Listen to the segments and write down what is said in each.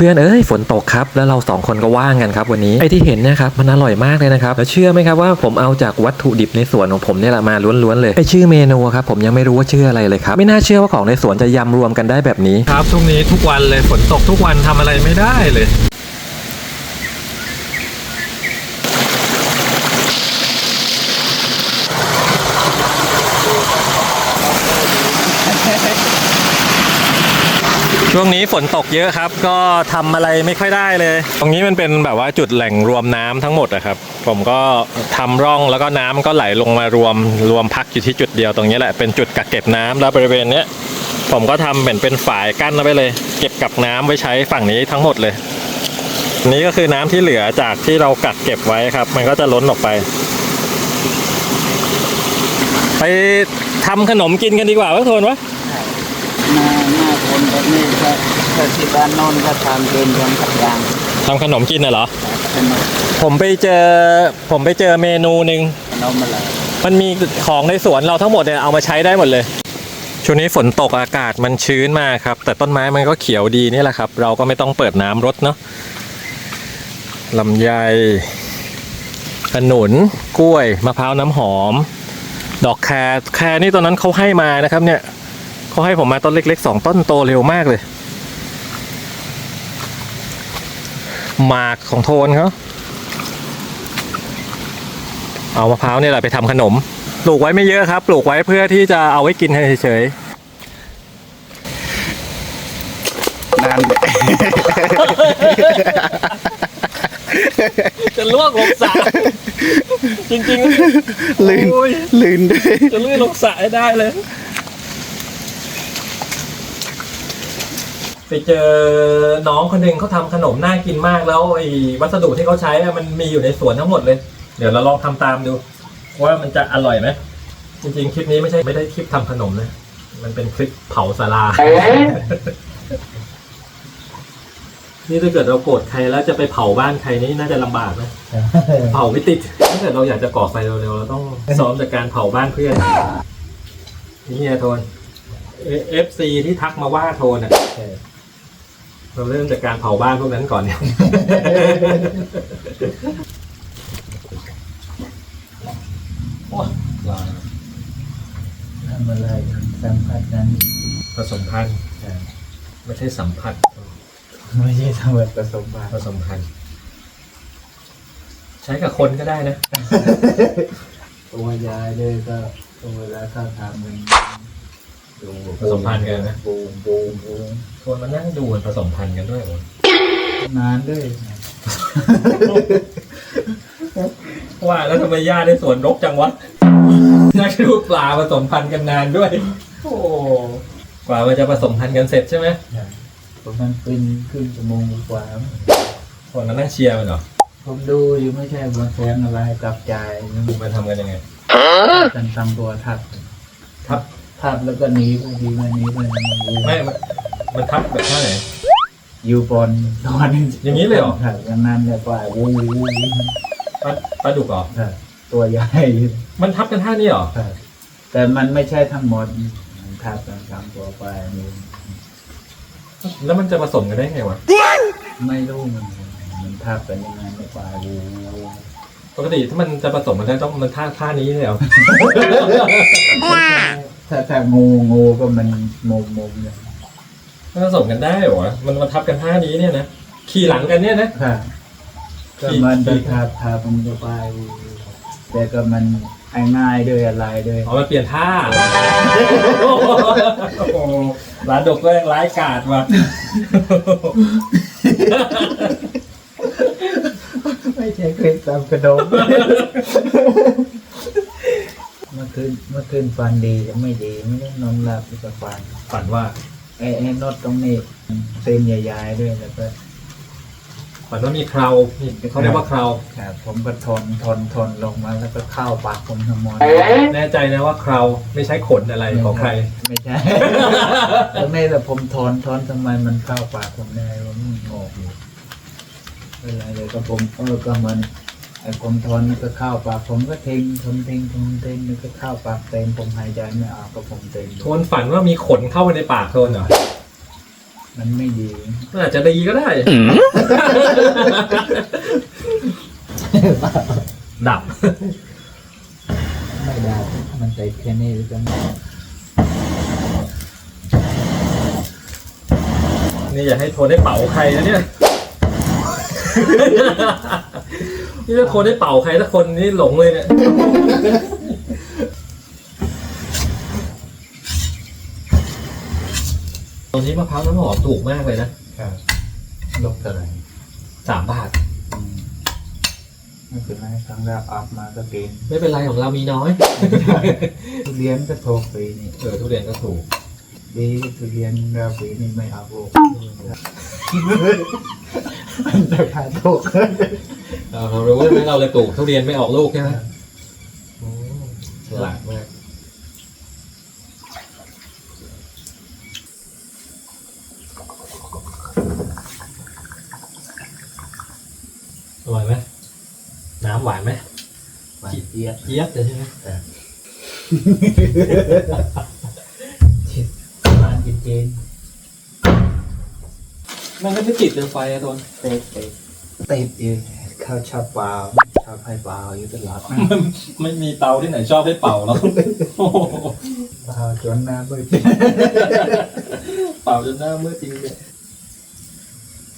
พื่อนเอ้ยฝนตกครับแล้วเราสองคนก็ว่างกันครับวันนี้ไอที่เห็นเนะครับมันอร่อยมากเลยนะครับแล้วเชื่อไหมครับว่าผมเอาจากวัตถุดิบในสวนของผมเนี่ยแหละมาล้วนๆเลยไอชื่อเมนูครับผมยังไม่รู้ว่าชื่ออะไรเลยครับไม่น่าเชื่อว่าของในสวนจะยำรวมกันได้แบบนี้ ครับช่วงนี้ทุกวันเลยฝนตกทุกวันทำอะไรไม่ได้เลย ช่วงนี้ฝนตกเยอะครับ ก็ทำอะไรไม่ค่อยได้เลย ตรงนี้มันเป็นแบบว่าจุดแหล่งรวมน้ำทั้งหมดนะครับ ผมก็ทำร่องแล้วก็น้ำก็ไหลลงมารวมรวมพักอยู่ที่จุดเดียวตรงนี้แหละเป็นจุดกักเก็บน้ำแล้วบริเวณเนี้ยผมก็ทำเหมือนเป็นฝายกั้นเอาไว้เลย เก็บกับน้ำไว้ใช้ฝั่งนี้ทั้งหมดเลยอันนี้ก็คือน้ำที่เหลือจากที่เรากักเก็บไว้ครับ มันก็จะล้นออกไป ไปทำขนมกินกันดีกว่าว่าโทนวะหน้าหน้า คนแบบนี้ก็ก็ที่บ้านโนนก็ทำเป็นอย่างสักอย่างทำขนมกินน่ะเหรอขนมผมไปเจอผมไปเจอเมนูหนึ่งขนมอะไรมันมีของในสวนเราทั้งหมดเนี่ยเอามาใช้ได้หมดเลย ช่วงนี้ฝนตกอากาศมันชื้นมากครับ แต่ต้นไม้มันก็เขียวดีนี่แหละครับ เราก็ไม่ต้องเปิดน้ำรดเนาะลำไยขนุนกล้วยมะพร้าวน้ำหอม ดอกแครแครนี่ตอนนั้นเขาให้มานะครับเนี่ย เขาให้ผมมาต้นเล็กๆสองต้นโตเร็วมากเลยหมากของโทนเขาเอามะพร้าวเนี่ยแหละไปทำขนม ปลูกไว้ไม่เยอะครับ ปลูกไว้เพื่อที่จะเอาไว้กินเฉยนั่นแหละๆจะลวกลงสระจริงลื่นโอ้ยลื่นด้วยจะลื่นลงสระให้ได้เลย ไปเจอน้องคนหนึ่งเขาทำขนมน่ากินมากแล้วไอ้วัสดุที่เขาใช้อะมันมีอยู่ในสวนทั้งหมดเลย เดี๋ยวเราลองทำตามดู ว่ามันจะอร่อยไหมจริงๆ คลิปนี้ไม่ใช่ไม่ได้คลิปทำขนมนะมันเป็นคลิปเผาสาลานี่ถ้าเกิดเราโกรธใครแล้วจะไปเผาบ้านใครนี่น่าจะลำบากนะเผาไม่ติดถ้าเกิดเราอยากจะก่อไฟเร็วๆเราต้องซ้อมจากการเผาบ้านเพื่อนนี่ไงโทนเอฟซีที่ทักมาว่าโทนอะ เราเริ่มจากการเผาบ้านพวกนั้นก่อนเนี่ยทำอะไรสัมผัสนั้นผสมพันธุ์ไม่ใช่สัมผัสไม่ใช่ทำแบบผสมบัติผสมพันธุ์ใช้กับคนก็ได้นะ ตัวยายด้วยก็ตัวเวลาเข้าทำมันดู ผสมพันธุ์กันนะ บูมบูมบูมโทนมานั่งดูมันผสมพันธุ์กันด้วยเหรอนานด้วยว่าแล้วทำไมย่าได้สวนรกจังวะนักดูปลาผสมพันธุ์กันนานด้วย โอ้กว่ามันจะผสมพันธุ์กันเสร็จใช่ไหมประมาณครึ่งครึ่งชั่วโมงกว่าคนนั้นนั่งเชียร์มันเหรอผมดูอยู่ไม่ใช่บนแฟนอะไรกลับใจมันมันทำกันยังไงกันทำตัวทับทับ ทับแล้วก็หนีไปดีมานี้ไปมันรู้ไม่มันมันทับแบบท่าไหน อยู่บนนอนอย่างนี้เลยเหรอ ครับอย่างนั้นเลยกว่าวูวูวูปลาปลาดุกเหรอ ครับตัวใหญ่มันทับกันท่านี้เหรอ ครับแต่มันไม่ใช่ทั้งหมดมันทับกันทำตัวไปนี่แล้วมันจะผสมกันได้ไงวะ ไม่รู้มันมันทับกันยังไงไม่กว่าวูวูปกติถ้ามันจะผสมมันได้ต้องมันท่าท่านี้เลยเหรอ ถ้าถ้างูงูก็มันมุมมุมเนี่ยมันผสมกันได้เหรอวะมันมาทับกันท่านี้เนี่ยนะขี่หลังกันเนี่ยนะครับก็มันจะทับทับมันก็ไปวูวูแต่ก็มันง่ายๆด้วยอะไรด้วยอ๋อมันเปลี่ยนท่าโอ้โหร้านดกก็ยังร้ายกาดว่ะไม่ใช่คลิปตามกระโดดเมื่อคืนเมื่อคืนฟันดีจะไม่ดีไม่ได้นอนหลับกับฟันฝันว่าไอ้ไอ้นดตรงนี้เส้นใหญ่ๆด้วยแล้วก็ ฝันว่ามีเครานี่เขาเรียกว่าเคราครับผมก็ทนทนทนลงมาแล้วก็เข้าปากผมทั้งหมดแน่ใจนะว่าเคราไม่ใช้ขนอะไรของใคร ไม่ใช่ตรงนี้แต่ผมทนทนทำไมมันเข้าปากผมได้ผมงงอยู่เป็นไรเลยก็ผมเออก็เหมัน ไอ้ผมทนก็เข้าปากผมก็ทิ้งทนทิ้งทนทิ้งแล้วก็เข้าปากเต็มผมหายใจไม่ออกก็ผมเต็มโทนฝันว่ามีขนเข้าไปในปากโทนเหรอนมันไม่ดีมันอาจจะดีก็ได้ ดับ ไม่ได้มันติดแค่นี้หรือจะไม่นี่อย่าให้โทนได้เป่าใครนะเนี่ย นี่ถ้าโทนได้เป่าใครถ้าคนนี่หลงเลยเนี่ย ตอนนี้มะพร้าวน้ำหอมถูกมากเลยนะ ครับลบเท่าไหร่สามบาทอืมไม่เป็นไรครั้งแรกออกมาก็กินไม่เป็นไรของเรามีน้อย ทุเรียนก็ถูกปีนี่ เออทุเรียนก็ถูก ดีทุเรียนเราปีนี่ไม่เอาลูกราคาถูก เราเรารู้ว่าเราเลยปลูกทุเรียนไม่ออกลูกใช่ไหมโอ้ฉลาดมากอร่อยไหมน้ำหวานไหมหวานเจี๊ยบเจี๊ยบเลยใช่ไหมหวานจริงมันก็ไม่ติดเลยไฟอะตนๆเตะเตะเตะอยู่เขาชอบเปล่าชอบให้เปล่าอยู่ตลอดนะไม่มีเตาที่ไหนชอบให้เป่าหรอกเปล่าจนหน้าเบื่อเป่าจนหน้ามืดจริงเลย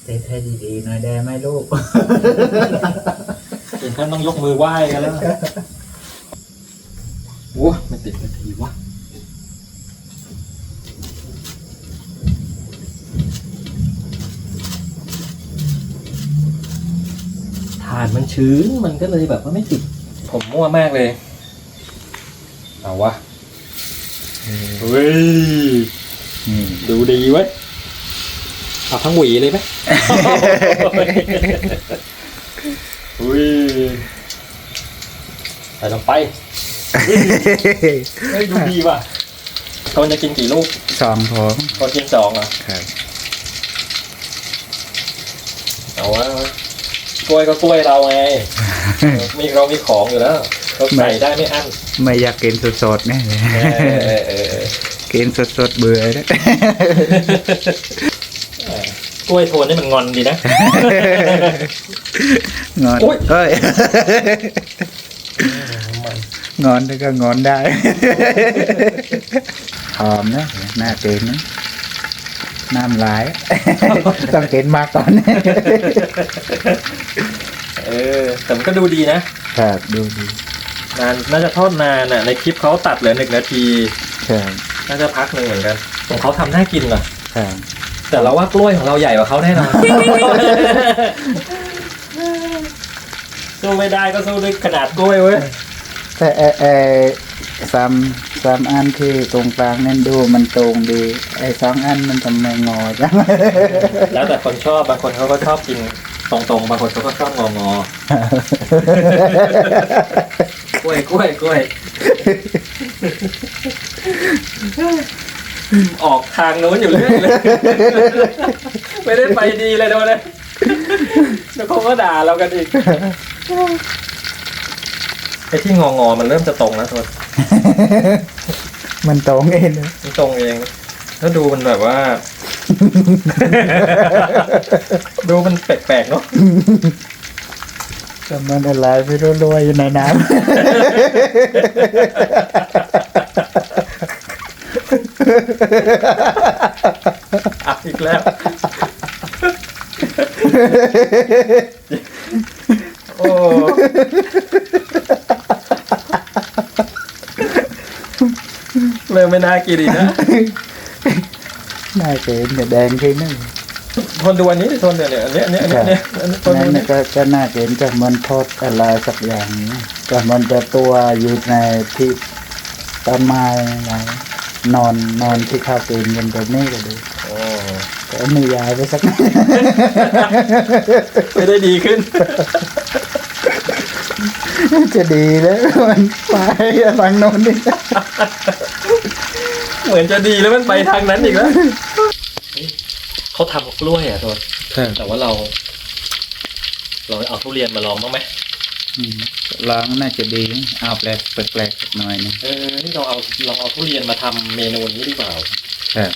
เตะให้ดีๆหน่อยได้ไหมลูกถึงขั้นต้องยกมือไหว้กันแล้วโอ้ไม่ติดนาทีวะฐานมันชื้นมันก็เลยแบบว่าไม่ติด ผมมั่วมากเลย เอาวะเฮ้ยดูดีเว้ยเอาทั้งหวีเลยไหมอุ้ยใส่ลงไปเฮ้ยดูดีว่ะตอนจะกินกี่ลูกสองผมตอนกินสองอะครับเอาวะก ล้วยก็กล้วยเราไง มีเรามีของอยู่แล้วเราใส่ได้ไม่อั้นไม่อยากกินสดๆเนี่ยเออเออเออเออกินสดๆเบื่อนะกล้วยโทนนี่มันงอนดีนะ งอนโอ๊ยเอ้ยงอนได้ก็งอนได้ หอมนะน่ากินนะ น้ำลาย ต้องกินมาก่อน เออ แต่มันก็ดูดีนะ ครับดูดีนานน่าจะทอดนานอะ ในคลิปเขาตัดเหลือหนึ่งนาที ครับน่าจะพักหนึ่งเหมือนกันของเขาทำน่ากินเหรอครับแต่เราว่ากล้วยของเราใหญ่กว่าเขาแน่นอน สู้ไม่ได้ก็สู้ด้วยขนาดกล้วยเว้ยแต่เออเออ สามสามอันที่ตรงกลางนั่นดูมันตรงดี ไอ้สองอันมันทำไมงอจัง แล้วแต่คนชอบบางคนเขาก็ชอบกินตรงๆบางคนเขาก็ชอบงองอกล้วยกล้วยกล้วยออกทางโน้นอยู่เรื่อยเลยไม่ได้ไปดีเลยโดนเลยแล้วเขาก็ด่าเรากันอีก ไอ้ที่งองอมันเริ่มจะตรงแล้วโทษมันตรงเองนะมันตรงเอง แล้วดูมันแบบว่า ดูมันแปลกๆเนาะแต่มันอะไรไม่รู้รวยอยู่ในน้อะอีกแล้ว โอ้ เริ่มไม่น่ากินอีกนะำน่าเกินแต่แดงขึ้นนั่นทนดูอันนี้ดิทนเดี๋ยวเนี่ยอันเนี้ยอันเนี้ยอันเนี้ยอันเนี้ยอันนี้ทนดูนั่นนี่ก็ก็น่าเกินก็มันโทษอะไรสักอย่างนี้ก็มันจะตัวอยู่ในที่ต้นไม้อะไรนอนนอนที่ข้าวกินกันแบบนี้ก็ดูโอ้แต่ไม่ย้ายไปสักไม่ได้ดีขึ้น จะดีแล้วมันไปทางโน้นนี่ เหมือนจะดีแล้วมันไปทางนั้นอีกแล้วเขาทำกล้วยอะโทนแต่ว่าเรา เราเอาทุเรียนมาลองบ้างไหมอืมลองน่าจะดีเอาแปลกแปลกๆสักหน่อยหนึงเออนี่เราเอาเราเอาทุเรียนมาทำเมนูนี้ดีกว่าครับ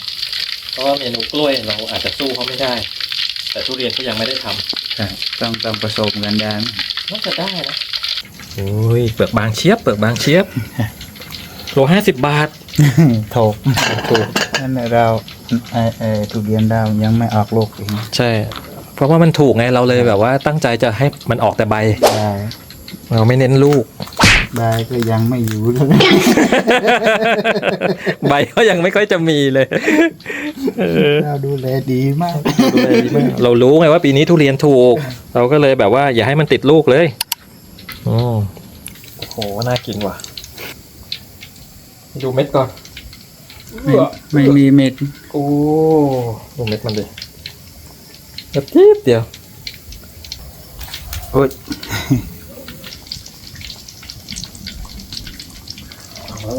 เพราะว่าเมนูกล้วยเราอาจจะสู้เขาไม่ได้ แต่ทุเรียนก็ยังไม่ได้ทำครับต้องต้องผสมกันได้ไหมน่าจะได้นะโอ้ยเปลือกบางเชียบเปลือกบางเชียบ โลห้าสิบบาท ถูกถูกนั่นแหละเราไอไอทุเรียนดาวยังไม่ออกลูกเองใช่ เพราะว่ามันถูกไงเราเลยแบบว่าตั้งใจจะให้มันออกแต่ใบ ได้เราไม่เน้นลูก ได้ก็ยังไม่อยู่เลยใบก็ยังไม่ค่อยจะมีเลยเออเราดูแลดีมากดูแลดีมาก เรารู้ไงว่าปีนี้ทุเรียนถูก เราก็เลยแบบว่าอย่าให้มันติดลูกเลยโอ้โหน่ากินว่ะ ดูเม็ดก่อนไม่ไม่มีเม็ดโอ้ดูเม็ดมันดิแบบทีบเดียวโอ้ยเอา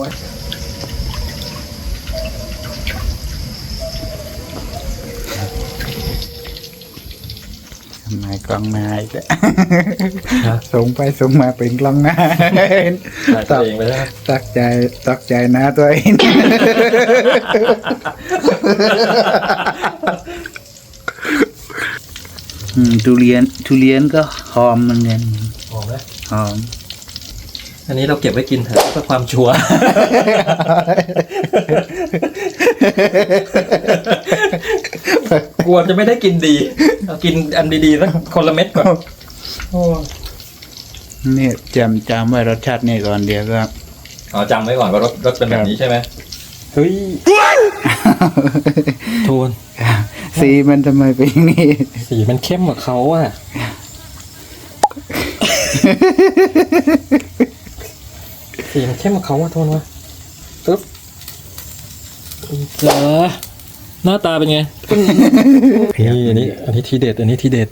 ไว้ทำไมกล้องหน้าอีกแล้วส่งไปส่งมาเป็นกล้องหน้าถ่ายตัวเองไปแล้วตักใจตักใจนะตัวเองอืมทุเรียนทุเรียนก็หอมเหมือนกันหอมไหมหอม อันนี้เราเก็บไว้กินเถอะเพื่อความชัวร์กลัวจะไม่ได้กินดี เอากินอันดีๆสักคนละเม็ดก่อนโอ้เนี่ยจำจำไว้รสชาตินี่ก่อนเดียวก็อ๋อจำไว้ก่อนว่ารสรสเป็นแบบนี้ใช่ไหมเฮ้ยโทนสีมันทำไมเป็นอย่างนี้สีมันเข้มกว่าเขาอะสีมันเข้มกว่าเขาอะโทนวะปึ๊บเจอ หน้าตาเป็นไงนี่อันนี้อันนี้ทีเด็ด อันนี้ทีเด็ด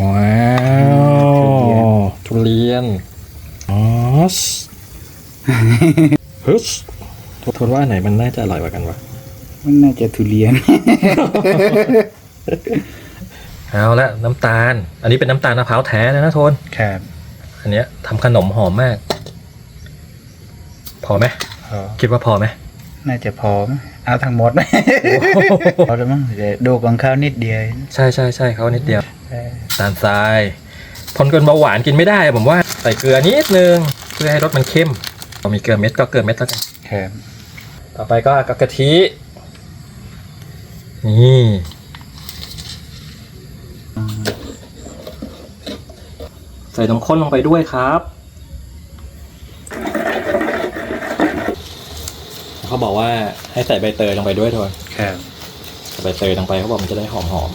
ว้าวทุเรียนอ๋อสฮึสโทนว่าอันไหนมันน่าจะอร่อยกว่ากันวะ มันน่าจะทุเรียน เอาละน้ำตาล อันนี้เป็นน้ำตาลมะพร้าวแท้เลยนะโทนครับอันเนี้ยทำขนมหอมมาก พอไหมพอคิดว่าพอไหม น่าจะพอไหมเอาทั้งหมดไหมพอแล้วมั้งเดี๋ยวดูของข้าวนิดเดียวใช่ใช่ใช่เขานิดเดียวเออตาลทรายคนเกินเบาหวานกินไม่ได้ผมว่าใส่เกลือนิดนึงเพื่อให้รสมันเข้มพอมีเกลือเม็ดก็เกลือเม็ดแล้วกันครับต่อไปก็กะทินี่ใส่นมข้นลงไปด้วยครับ เขาบอกว่าให้ใส่ใบเตยลงไปด้วยทวนครับใส่ใบเตยลงไปเขาบอกมันจะได้หอมหอม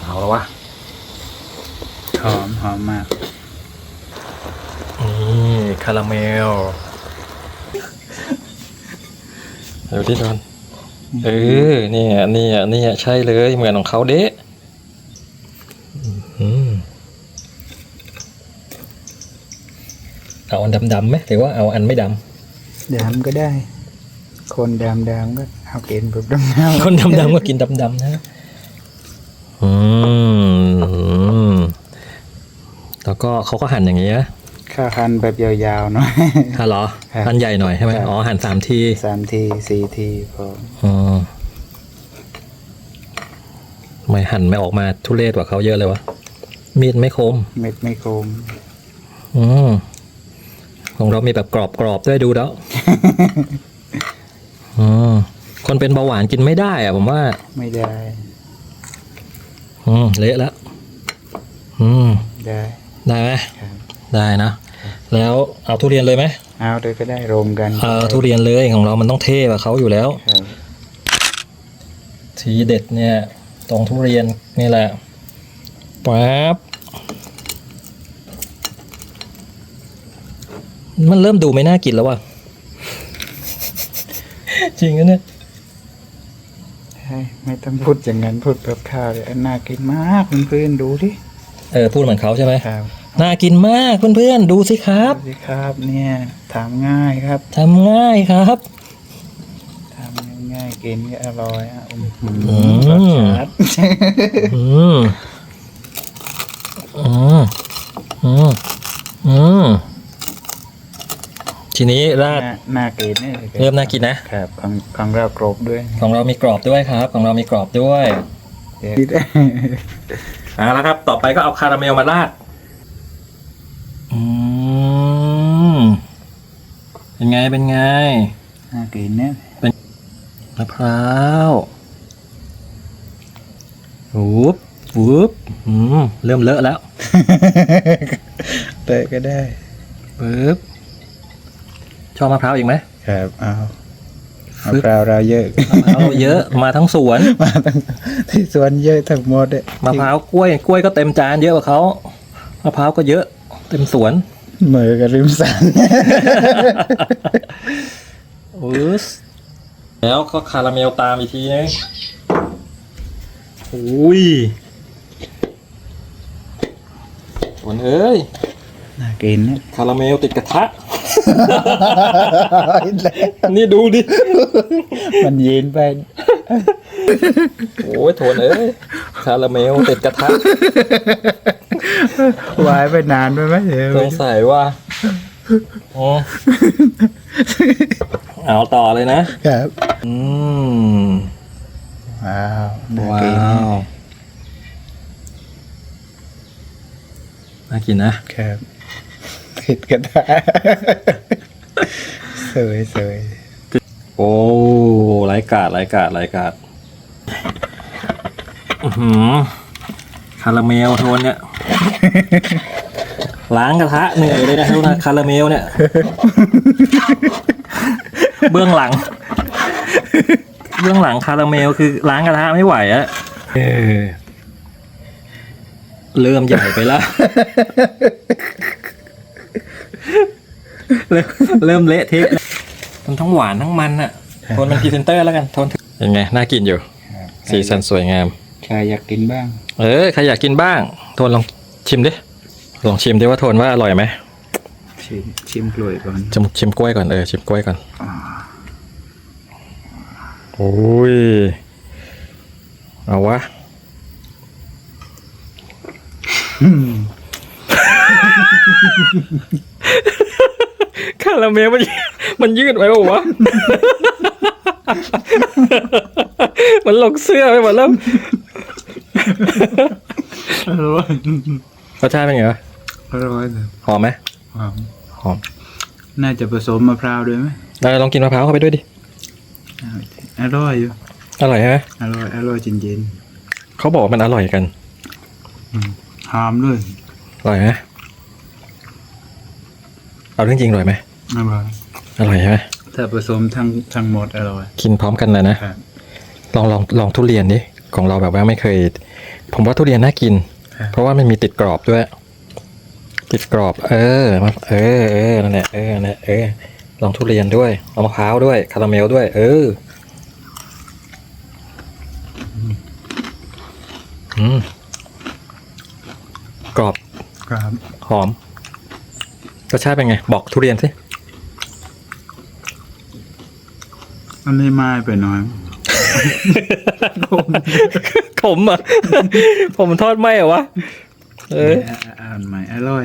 เอาแล้ววะหอมหอมมากนี่คาราเมลเดี๋ยวที่โดนเออเนี่ยเนี่ยเนี่ยใช่เลยเหมือนของเขาเด้อื เอาอันดำๆไหมหรือว่าเอาอันไม่ดดำก็ได้ คนดำดำก็เอาเกณฑ์แบบดำดำคนดำๆก็กินดำๆนะอืมแล้วก็เขาก็หั่นอย่างเงี้ยำข้าวหั่นแบบยาวๆหน่อยหั่นเหรอครับหั่นใหญ่หน่อยใช่ไหมครับ อ๋อหั่นสามทีสามทีสี่ทีพออ๋อทำไม่หั่นไม่ออกมาทุเรศกว่าเขาเยอะเลยวะมีดไม่คมเม็ดไม่โกมอืม ของเรามีแบบกรอบกรอบๆด้วยดูแล้วอืมคนเป็นเบาหวานกินไม่ได้อะผมว่า ไม่ได้ อืมเละแล้วอืมได้ได้ไหมครับได้นะแล้วเอาทุเรียนเลยไหมเอาเลยก็ได้รวมกันเอาทุเรียนเลยของเรามันต้องเท่กว่าเขาอยู่แล้วครับทีเด็ดเนี่ย ตรงทุเรียนนี่แหละปั๊บ มันเริ่มดูไม่น่ากินแล้วว่ะ จริงนะเนี่ยใช่ไม่ต้องพูดอย่างนั้นพูดแบบข้าวเลยอันน่ากินมากเพื่อนๆดูดิเออพูดเหมือนเขาใช่ไหมครับน่ากินมากเพื่อนๆดูสิครับดูสิครับเนี่ยทำง่ายครับทำง่ายครับทำง่ายๆกินก็อร่อยอะอื้อหืออืมรสชาติอืมอืมอืมอืม ทีนี้ราดน่าน่ากินเนี่ยเริ่มน่ากินนะ ครับของของเรากรอบด้วยของเรามีกรอบด้วยครับ ของเรามีกรอบด้วยเอาละครับ ต่อไปก็เอาคาราเมลมาราดอืมเป็นไงเป็นไงน่ากินเนี่ยมะพร้าววูบวูบอืมเริ่มเลอะแล้ว เตะก็ได้ปึ๊บ ชอบมะพร้าวอีกไหมครับเอาฟึมะบพร้าวเราเยอะมะพร้าวเยอะมาทั้งสวนมาตั้งที่สวนเยอะทั้งหมดเลยมะพร้าวกล้วยกล้วยก็เต็มจานเยอะกว่าเขามะพร้าวก็เยอะ เต็มสวนเหมือกับริมสันอุ๊สแล้วก็คาราเมลตามอีกทีนึงอุ้ยฝนเอ้ย น่ากินเนี่ยคาราเมลติดกระทะ นี่ดูดิ มันเย็นไป โอ้ยโถนเอ้ยคาราเมลติดกระทะวายไปนานไปไหมเดี๋ยวสงสัยว่าอ๋อเอาต่อเลยนะครับ อืม ว้าวน่าว้ากินวน่ากินนะ ครับ ติดกระทะสวยสวยโอ้ไร้กาดไร้กาดไร้กาดอื้อหือคาราเมลโทนเนี่ย ล้างกระทะเหนื่อยเลยนะทุกนะคาราเมลเนี่ย เบื้องหลัง เบื้องหลังคาราเมลคือล้างกระทะไม่ไหวอะเออเริ่มใหญ่ไปแล้ว เริ่มเริ่มเละเทะแล้วมันทั้งหวานทั้งมันอะโทนเป็นพรีเซนเตอร์แล้วกันโทนยังไงน่ากินอยู่ สีสันสวยงามใครอยากกินบ้าง เออใครอยากกินบ้าง โทนลองชิมดิลองชิมดิว่าโทนว่าอร่อยไหมชิมชิมกล้วยก่อนชิมชิมกล้วยก่อนเออชิมกล้วยก่อนโอ้ยเอาวะคาราเมลมันมันยืดไว้ป่าวะ มันหลงเสื้อไปหมดแล้วอร่อยรสชาติเป็นไงวะอร่อยเลยหอมไหมหอมหอม น่าจะผสมมะพร้าวด้วยไหมเราลองกินมะพร้าวเข้าไปด้วยดิ อร่อยอยู่ อร่อยใช่ไหมอร่อย อร่อยจริงเขาบอกว่ามันอร่อยกันๆหอมด้วย อร่อยไหมเอาเรื่องจริงอร่อยไหม อร่อยอร่อยใช่ไหมถ้าผสมทั้งทั้งหมดอร่อย กินพร้อมกันเลยนะ ครับ ลองลองลองทุเรียนดิ ของเราแบบว่าไม่เคย ผมว่าทุเรียนน่ากิน ครับ เพราะว่ามันมีติดกรอบด้วย ติดกรอบ เออมาเออเออนั่นแหละเออนั่นแหละเออ ลองทุเรียนด้วยเอามะพร้าวด้วย คาราเมลด้วย เออ อืม กรอบ ครับ หอม รสชาติเป็นไง บอกทุเรียนสิ อันนี้ไม้ไปหน่อยผมอะ ผมทอดไหมเหรอวะ เอออ่านใหม่อร่อย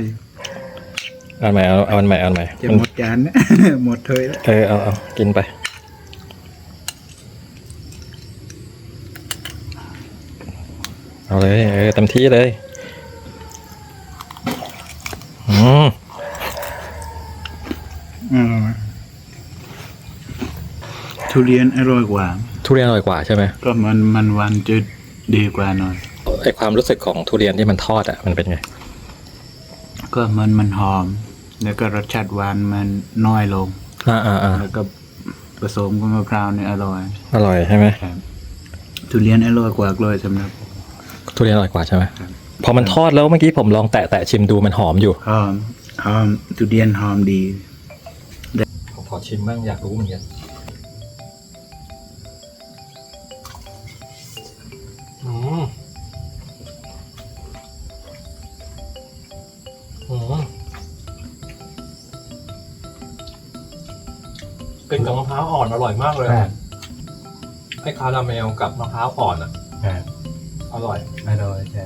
เอาใหม่เอาเอาอันใหม่เอาอันใหม่จะหมดจานนะหมดเลยแล้วเออเอาเอากินไป เอาเลยเออเต็มที่เลย อืม อร่อย ทุเรียนอร่อยกว่า ทุเรียนอร่อยกว่าใช่ไหมก็มันมันหวานจืดดีกว่าหน่อยไอความรู้สึกของทุเรียนที่มันทอดอะมันเป็นไง ก็มันมันหอม แล้วก็รสชาติหวานมันน้อยลงอ่าอ่าอ่าแล้วก็ผสมกับมะพร้าวเนี่ยอร่อย อร่อยใช่ไหมครับทุเรียนอร่อยกว่ากล้วยสำหรับผมทุเรียนอร่อยกว่าใช่ไหมครับพอมันทอดแล้วเมื่อกี้ผมลองแตะแตะชิมดูมันหอมอยู่หอมหอมทุเรียนหอมดีผมขอชิมบ้างอยากรู้เหมือนกัน อร่อยมากเลยอะไอ้คาราเมลกับมะพร้าวอ่อนอะอร่อย อร่อยใช่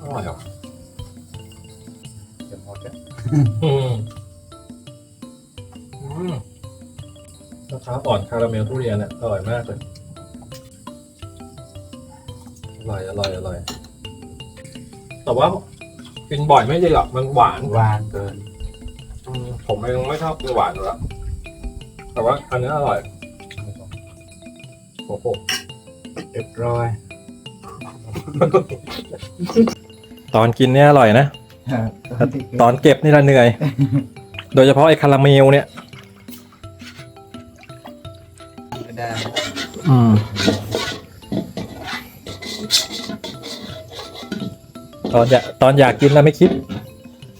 อร่อยเหรอเหมดแล้วอืมอืมมะพร้าวอ่อนคาราเมลทุเรียนเนี่ยอร่อยมากเลยอร่อยอร่อยอร่อย แต่ว่ากินบ่อยไม่ดีหรอกมันหวานหวานเกินอืมผมเองไม่ชอบกินหวานอยู่แล้วแต่ว่าอันนี้อร่อยโอ้โหเรียบร้อยตอนกินเนี่ยอร่อยนะตอนที่ตอนเก็บนี่ละเหนื่อย โดยเฉพาะไอ้คาราเมลเนี่ยไม่ได้ อืม ตอนอยากตอนอยากกินแล้วไม่คิด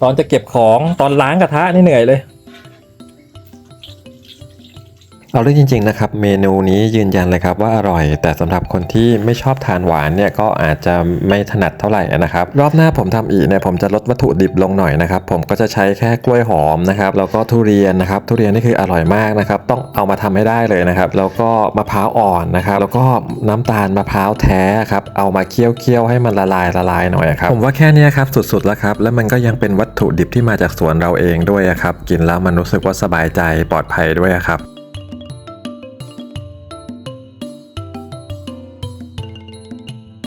ตอนจะเก็บของตอนล้างกระทะนี่เหนื่อยเลย เอาเรื่องจริงๆนะครับเมนูนี้ยืนยันเลยครับว่าอร่อย แต่สำหรับคนที่ไม่ชอบทานหวานเนี่ยก็อาจจะไม่ถนัดเท่าไหร่นะครับ รอบหน้าผมทำอีกเนี่ยผมจะลดวัตถุดิบลงหน่อยนะครับ ผมก็จะใช้แค่กล้วยหอมนะครับแล้วก็ทุเรียนนะครับ ทุเรียนนี่คืออร่อยมากนะครับ ต้องเอามาทำให้ได้เลยนะครับ แล้วก็มะพร้าวอ่อนนะครับ แล้วก็น้ำตาลมะพร้าวแท้ครับเอามาเคี่ยวเคี่ยวๆให้มันละลายละลายหน่อยครับผมว่าแค่นี้ครับสุดๆแล้วครับแล้วมันก็ยังเป็นวัตถุดิบที่มาจากสวนเราเองด้วยครับกินแล้วมันรู้สึกว่าสบายใจปลอดภัยด้วยครับ